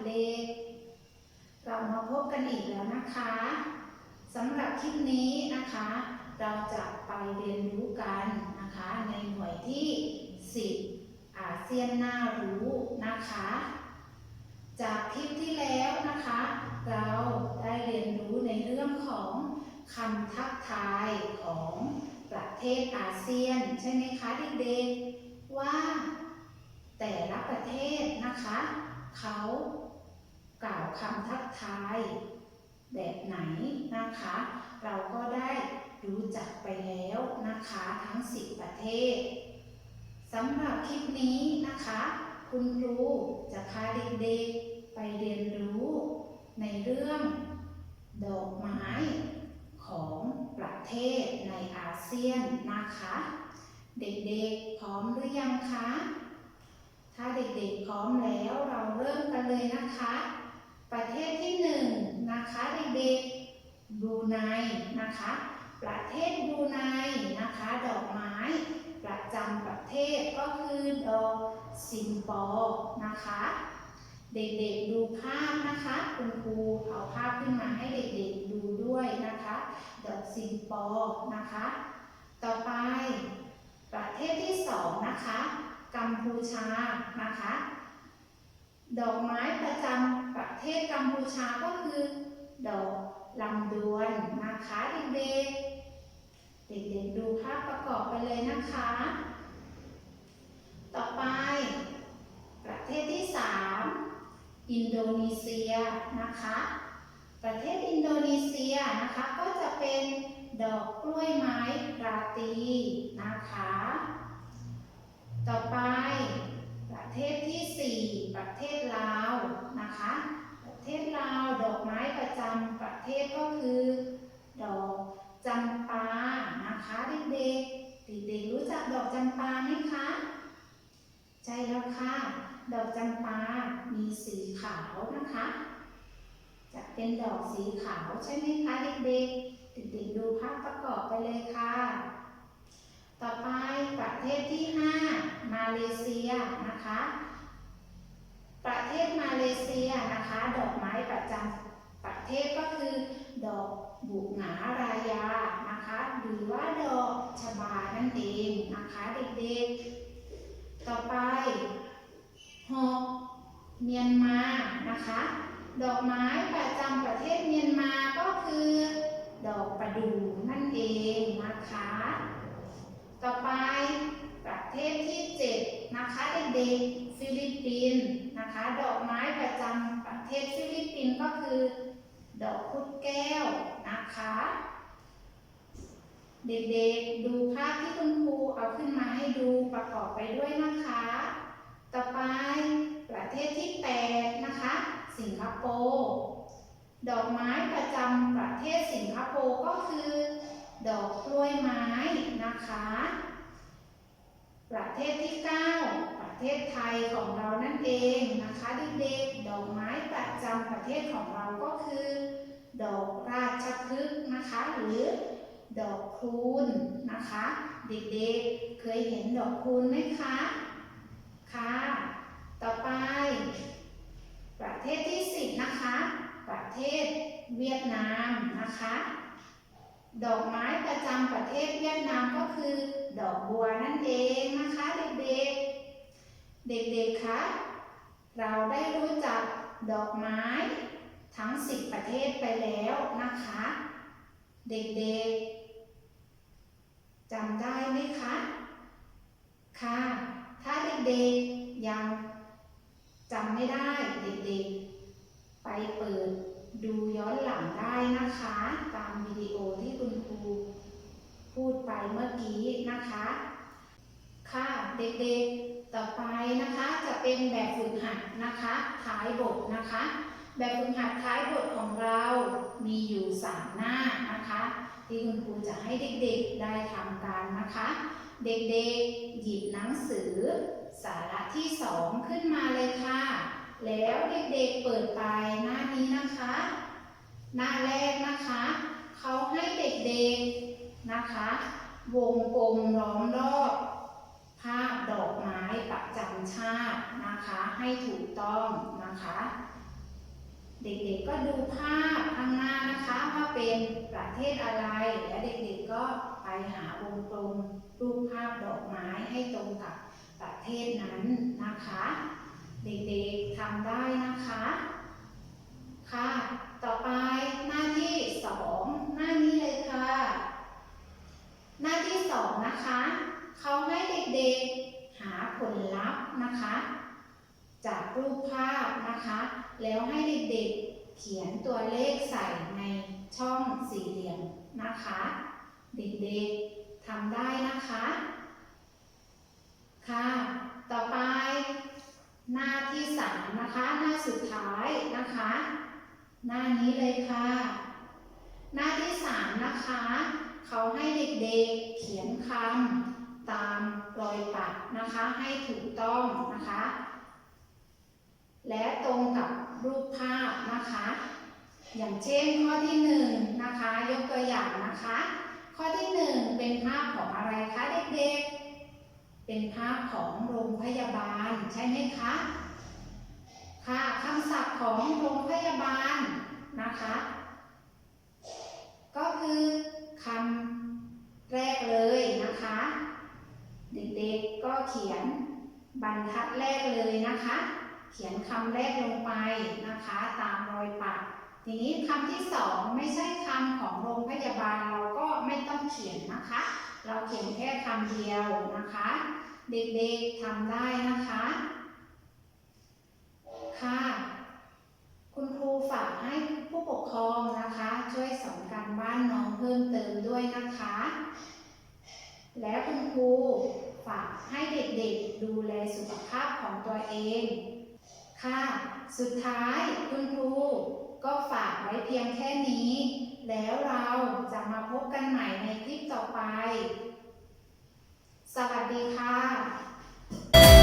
เรามาพบกันอีกแล้วนะคะสำหรับคลิปนี้นะคะ เราจะไปเรียนรู้กันนะคะ ในหน่วยที่ 10 อาเซียนน่ารู้นะคะ จากคลิปที่แล้วนะคะ เราได้เรียนรู้ในเรื่องของคำทักทายของประเทศอาเซียน ใช่ไหมคะเด็กๆว่าแต่ละประเทศนะคะ เขา กล่าวคำทักทายแบบไหนนะคะ เราก็ได้รู้จักไปแล้วนะคะทั้ง 10 ประเทศสำหรับคลิปนี้นะคะ คุณครูจะพาเด็กๆไปเรียนรู้ในเรื่อง ดอกไม้ของประเทศในอาเซียนนะคะ เด็กๆพร้อมหรือยังคะ ถ้าเด็กๆพร้อมแล้วเราเริ่มกันเลยนะคะ ประเทศที่หนึ่งนะคะเด็กๆบรูไนนะคะ ประเทศบรูไนนะคะ ดอกไม้ประจำประเทศก็คือดอกซิมปอนะคะ เด็กๆดูภาพนะคะ คุณครูเอาภาพขึ้นมาให้เด็กๆดูด้วยนะคะ ดอกซิมปอนะคะ ต่อไปประเทศที่สองนะคะ กัมพูชานะคะ ดอกไม้ประจำ ประเทศกัมพูชาก็คือ ดอกลำดวนนะคะเด็กๆเด็กๆดูภาพประกอบไปเลยนะคะ ต่อไป ประเทศที่สามอินโดนีเซียนะคะ ประเทศอินโดนีเซียนะคะก็จะเป็นดอกกล้วยไม้ราตรีนะคะ ต่อไป ประเทศที่ 4 ประเทศลาวนะคะ ประเทศลาวดอกไม้ประจำประเทศก็คือ ดอกจำปานะคะเด็กๆเด็กๆรู้จักดอกจำปาไหมคะใช่แล้วค่ะ ดอกจำปา มีสีขาวนะคะ จะเป็นดอกสีขาวใช่ไหมคะเด็กๆเด็กๆดูภาพประกอบไปเลยค่ะ ต่อไปประเทศที่ 5 มาเลเซีย ประเทศมาเลเซียนะคะ ดอกไม้ประจำประเทศก็คือ ดอกบุกหงารายานะคะ หรือว่าดอกชบานั่นเองนะคะเด็กๆ ต่อไปหกเมียนมานะคะ ดอกไม้ประจำประเทศเมียน ดอกไม้ประจำประเทศฟิลิปปินส์ก็คือ ดอกพุดแก้วนะคะ เด็กๆดูภาพที่คุณครูเอาขึ้นมาให้ดูประกอบไปด้วยนะคะ ต่อไปประเทศที่ 8 นะคะ สิงคโปร์ดอกไม้ประจำประเทศสิงคโปร์ก็คือ ดอกกล้วยไม้นะคะ ประเทศที่ 9 เทศไทยของเรานั่นเองนะคะเด็กๆดอกไม้ประจำประเทศของเราก็คือ ดอกราชพฤกษ์นะคะหรือดอกคูณนะคะ เด็กๆเคยเห็นดอกคูณไหมคะค่ะต่อไป ประเทศที่10นะคะ ประเทศเวียดนามนะคะ ดอกไม้ประจำประเทศเวียดนามก็คือ ดอกบัวนั่นเองนะคะเด็กๆ เด็กๆ คะ เราได้รู้จักดอกไม้ทั้ง 10 ประเทศไปแล้วนะคะ เด็กๆจำได้ไหมคะ ค่ะ ถ้าเด็กๆยังจำไม่ได้เด็กๆ ไปเปิดดูย้อนหลังได้นะคะ ตามวิดีโอที่คุณครูพูดไปเมื่อกี้นะคะ ค่ะเด็กๆ ต่อไป นะคะท้ายบทนะคะ แบบฝึกหัดท้ายบทของเรามีอยู่ 3 หน้านะคะ ที่คุณครูจะให้เด็กๆได้ทำกันนะคะ เด็กๆหยิบหนังสือ สาระที่ 2 ขึ้นมาเลยค่ะ แล้วเด็กๆเปิดไปหน้านี้นะคะ หน้าแรกนะคะ เขาให้เด็กๆนะคะ วงกลมล้อมรอบ ให้ถูกต้องนะคะ เด็กๆก็ดูภาพข้างหน้านะคะว่าเป็นประเทศอะไร และเด็กๆก็ไปหาวงกลมรูปภาพดอกไม้ให้ตรงกับประเทศนั้นนะคะ เด็กๆทำได้นะคะค่ะ ต่อไปหน้าที่สองหน้านี้เลยค่ะ หน้าที่สองนะคะ เขาให้เด็กๆ หาผลลัพธ์นะคะ จากรูปภาพนะคะ แล้วให้เด็กๆเขียนตัวเลขใส่ในช่องสี่เหลี่ยมนะคะ เด็กๆทำได้นะคะ ค่ะ ต่อไป หน้าที่สามนะคะ หน้าสุดท้ายนะคะ หน้านี้เลยค่ะ หน้าที่สามนะคะ เขาให้เด็กๆเขียนคำตามรอยปัดนะคะให้ถูกต้องนะคะ และตรงกับรูปภาพนะคะ อย่างเช่นข้อที่หนึ่งนะคะยกตัวอย่างนะคะ ข้อที่หนึ่งเป็นภาพของอะไรคะเด็กๆ เป็นภาพของโรงพยาบาลใช่ไหมคะค่ะคำศัพท์ของโรงพยาบาลนะคะ ก็คือคำแรกเลยนะคะ เด็กๆก็เขียนบรรทัดแรกเลยนะคะ เขียนคำแรกลงไปนะคะ ตามรอยปัดทีนี้คำที่สองไม่ใช่คำของโรงพยาบาลเราก็ไม่ต้องเขียนนะคะ เราเขียนแค่คำเดียวนะคะ เด็กๆทำได้นะคะ ค่ะ คุณครูฝากให้ผู้ปกครองนะคะ ช่วยสอนการบ้านน้องเพิ่มเติมด้วยนะคะ และคุณครูฝากให้เด็กๆดูแลสุขภาพของตัวเอง ค่ะ สุดท้ายคุณครูก็ฝากไว้เพียงแค่นี้ แล้วเราจะมาพบกันใหม่ในคลิปต่อไป สวัสดีค่ะ